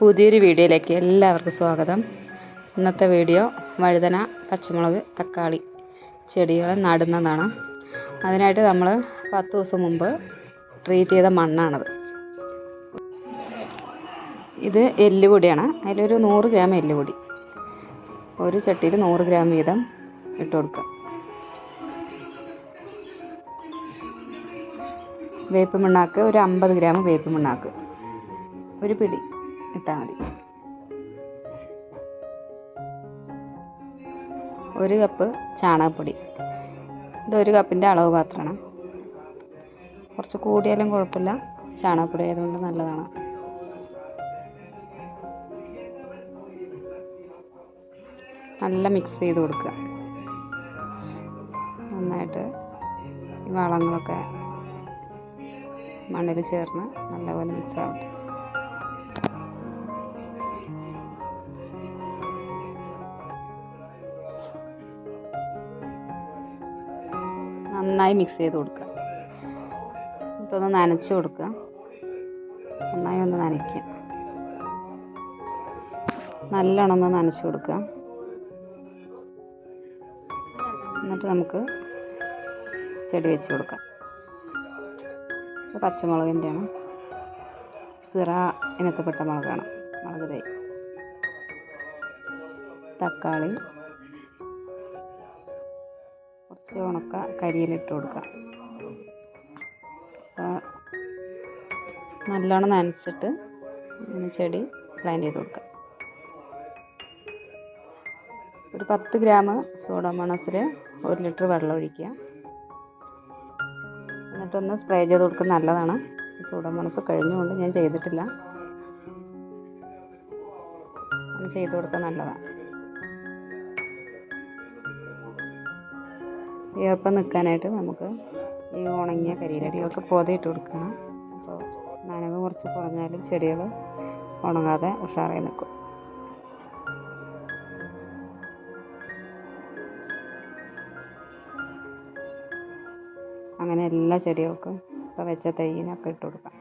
പുതിയൊരു വീഡിയോയിലേക്ക് എല്ലാവർക്കും സ്വാഗതം. ഇന്നത്തെ വീഡിയോ വഴുതന പച്ചമുളക് തക്കാളി ചെടികൾ നടുന്നതാണ്. അതിനായിട്ട് നമ്മൾ പത്ത് ദിവസം മുമ്പ് ട്രീറ്റ് ചെയ്ത മണ്ണാണത്. ഇത് എല്ലുപൊടിയാണ്. അതിലൊരു നൂറ് ഗ്രാം എല്ലുപൊടി. ഒരു ചട്ടിയിൽ നൂറ് ഗ്രാം വീതം ഇട്ട് കൊടുക്കുക. വേപ്പ് മണ്ണാക്ക് ഒരു അമ്പത് ഗ്രാം വേപ്പ് മണ്ണാക്ക്. ഒരു പിടി. ഇട്ടാൽ മതി. ഒരു കപ്പ് ചാണകപ്പൊടി. ഇത് ഒരു കപ്പിന്റെ അളവ് പാത്രമാണ് കുറച്ച് കൂടിയാലും കുഴപ്പമില്ല. ചാണകപ്പൊടി ആയതുകൊണ്ട് നല്ലതാണ്. നല്ല മിക്സ് ചെയ്ത് കൊടുക്കുക. നന്നായിട്ട് ഈ വളങ്ങളൊക്കെ മണ്ണിൽ ചേർന്ന് നല്ലപോലെ മിക്സ് ആവട്ടെ. നന്നായി മിക്സ് ചെയ്ത് കൊടുക്കുക. എന്നിട്ടൊന്ന് നനച്ച് കൊടുക്കുക. നന്നായി ഒന്ന് നനയ്ക്കുക. നല്ലോണം ഒന്ന് നനച്ച് കൊടുക്കുക. എന്നിട്ട് നമുക്ക് ചെടി വെച്ച് കൊടുക്കാം. പച്ചമുളകിന്റെയാണ് സിറ ഇനത്തിൽപ്പെട്ട മുളകാണ്. മുളക് തൈ. തക്കാളി. കുറച്ച് ഉണക്ക കരിയിലിട്ട് കൊടുക്കുക അപ്പോൾ നല്ലോണം നനച്ചിട്ട് ചെടി പ്ലാന്റ് ചെയ്ത് കൊടുക്കുക ഒരു പത്ത് ഗ്രാം സോഡോമോണസിൽ ഒരു ലിറ്റർ വെള്ളം ഒഴിക്കുക എന്നിട്ടൊന്ന് സ്പ്രേ ചെയ്ത് കൊടുക്കുന്നത് നല്ലതാണ്. സോഡോമോണസ് കഴിഞ്ഞുകൊണ്ട് ഞാൻ ചെയ്തിട്ടില്ല. ചെയ്ത് കൊടുത്താൽ നല്ലതാണ് ഈർപ്പം നിൽക്കാനായിട്ട് നമുക്ക് ഈ ഉണങ്ങിയ കരിയിലടികൾക്ക് പൊതയിട്ട് കൊടുക്കണം. അപ്പോൾ നനവ് കുറച്ച് കുറഞ്ഞാലും ചെടികൾ ഉണങ്ങാതെ ഉഷാറായി നിൽക്കും അങ്ങനെ എല്ലാ ചെടികൾക്കും ഇപ്പോൾ വെച്ച തൈയിനൊക്കെ ഇട്ട് കൊടുക്കാം.